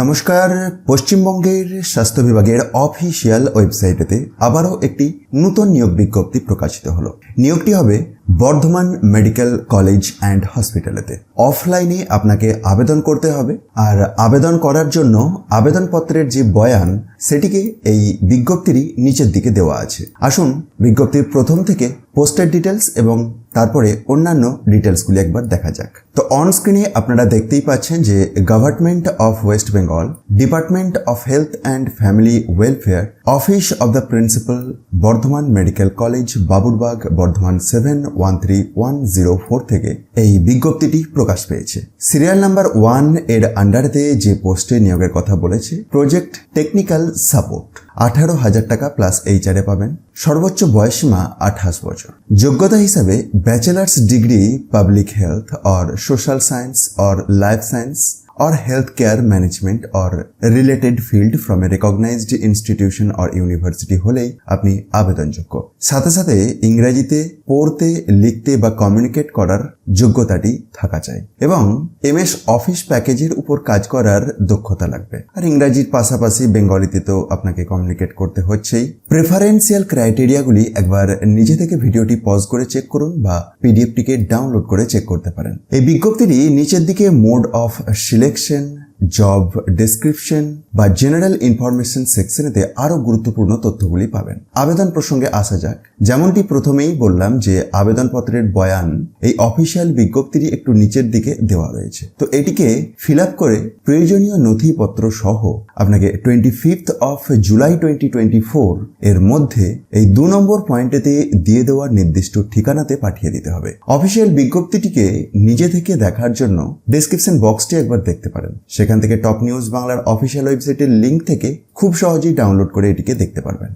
নমস্কার, পশ্চিমবঙ্গের স্বাস্থ্য বিভাগের অফিসিয়াল ওয়েবসাইটেতে আবারও একটি নূতন নিয়োগ বিজ্ঞপ্তি প্রকাশিত হলো। নিয়োগটি হবে বর্ধমান মেডিকেল কলেজ অ্যান্ড হসপিটালেতে। অফলাইনে আপনাকে আবেদন করতে হবে আর আবেদন করার জন্য আবেদনপত্রের যে বয়ান, সেটিকে এই বিজ্ঞপ্তিরই নিচের দিকে দেওয়া আছে। আসুন বিজ্ঞপ্তির প্রথম থেকে পোস্টের ডিটেলস এবং তারপরে অন্যান্য ডিটেলসগুলি একবার দেখা যাক। তো অন স্ক্রিনে আপনারা দেখতেই পাচ্ছেন যে government of West Bengal department of health and family welfare office of the principal Bardhaman medical college Baburbag Bardhaman seven one three one zero four থেকে এই বিজ্ঞপ্তিটি প্রকাশ পেয়েছে। সিরিয়াল নাম্বার ওয়ানের আন্ডারেতে যে পোস্টে নিয়োগের কথা বলেছে প্রজেক্ট টেকনিক্যাল সাপোর্ট আঠারো হাজার টাকা প্লাস এইচআরে পাবেন। সর্বোচ্চ বয়সীমা আঠাশ বছর। যোগ্যতা হিসাবে bachelors degree public health or social science or life science or healthcare management or related field from a recognized institution or university হলেই আপনি আবেদনযোগ্য। সাথে সাথে ইংরেজিতে পড়তে, লিখতে বা কমিউনিকেট করার যোগ্যতাটি থাকা চাই এবং এমএস অফিস প্যাকেজের উপর কাজ করার দক্ষতা লাগবে। আর ইংরাজির পাশাপাশি বেঙ্গলিতে তো আপনাকে কমিউনিকেট করতে হচ্ছেই। প্রেফারেন্সিয়াল ক্রাইটেরিয়াগুলি একবার নিজে থেকে ভিডিওটি পজ করে চেক করুন বা পিডিএফটিকে ডাউনলোড করে চেক করতে পারেন। এই বিজ্ঞপ্তিটি নিচের দিকে mode of election job description বা জেনারেল ইনফরমেশন সেকশনেতে আরও গুরুত্বপূর্ণ তথ্যগুলি পাবেন। আবেদন প্রসঙ্গে আসা যাক। যেমনটি প্রথমেই বললাম যে আবেদনপত্রের বয়ান এই অফিসিয়াল বিজ্ঞপ্তিটি একটু নিচের দিকে দেওয়া রয়েছে। তো এটিকে ফিল আপ করে প্রয়োজনীয় নথিপত্র সহ আপনাকে twenty fifth of July twenty twenty four এর মধ্যে এই দু নম্বর পয়েন্টেতে দিয়ে দেওয়ার নির্দিষ্ট ঠিকানাতে পাঠিয়ে দিতে হবে। অফিসিয়াল বিজ্ঞপ্তিটিকে নিজে থেকে দেখার জন্য ডেসক্রিপশন বক্সটি একবার দেখতে পারেন। সেখান থেকে টপ নিউজ বাংলার অফিসিয়াল ওয়েবসাইটের লিঙ্ক থেকে খুব সহজেই ডাউনলোড করে এটিকে দেখতে পারবেন।